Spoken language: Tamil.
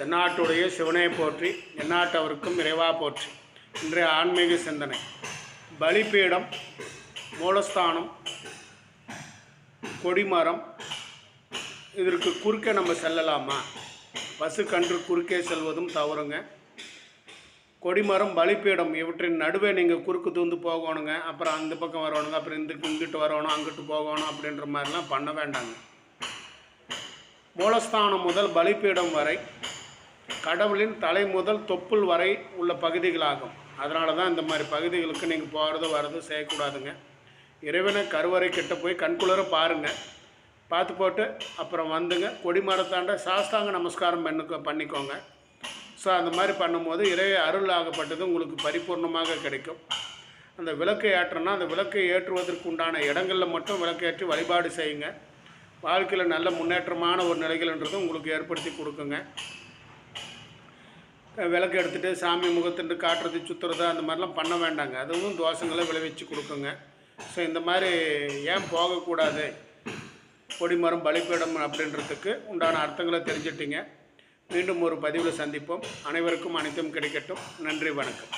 தென்னாட்டுடைய சிவனை போற்றி எந்நாட்டவருக்கும் இறைவா போற்றி. இன்றைய ஆன்மீக சிந்தனை. பலிப்பீடம் மூலஸ்தானம் கொடிமரம் இதற்கு குறுக்கே நம்ம செல்லலாமா? பசு கன்று குறுக்கே செல்வதும் தவறுங்க. கொடிமரம் பலிப்பீடம் இவற்றின் நடுவே நீங்கள் குறுக்கு தூந்து போகணுங்க அப்புறம் அந்த பக்கம் வரணுங்க அப்புறம் இந்த இங்கிட்டு வரணும் அங்கிட்டு போகணும் அப்படின்ற மாதிரிலாம் பண்ண வேண்டாங்க. மூலஸ்தானம் முதல் பலிப்பீடம் வரை கடவுளின் தலை முதல் தொப்புள் வரை உள்ள பகுதிகளாகும். அதனால தான் இந்த மாதிரி பகுதிகளுக்கு நீங்கள் போகிறது வர்றது செய்யக்கூடாதுங்க. இறைவனை கருவறை கிட்ட போய் கண்குளர பாருங்கள் பார்த்து போட்டு அப்புறம் வந்துங்க. கொடிமரத்தாண்ட சாஸ்தாங்க நமஸ்காரம் பண்ணுக்க பண்ணிக்கோங்க. ஸோ அந்த மாதிரி பண்ணும்போது இறை அருள் ஆகப்பட்டது உங்களுக்கு பரிபூர்ணமாக கிடைக்கும். அந்த விளக்கை ஏற்றோன்னா அந்த விளக்கை ஏற்றுவதற்கு உண்டான இடங்களில் மட்டும் விளக்கேற்றி வழிபாடு செய்யுங்க. வாழ்க்கையில் நல்ல முன்னேற்றமான ஒரு நிலைகள்ன்றது உங்களுக்கு ஏற்படுத்தி கொடுக்குங்க. விளக்கு எடுத்துகிட்டு சாமி முகத்துட்டு காட்டுறது சுற்றுறது அந்த மாதிரிலாம் பண்ண வேண்டாங்க. அதுவும் தோஷங்களை விளைவிச்சு கொடுக்குங்க. ஸோ இந்த மாதிரி ஏன் போகக்கூடாது? கொடிமரம் பலிப்பீடம் அப்படின்றதுக்கு உண்டான அர்த்தங்களை தெரிஞ்சிட்டிங்க. மீண்டும் ஒரு பதிவில் சந்திப்போம். அனைவருக்கும் அனைத்தும் கிடைக்கட்டும். நன்றி வணக்கம்.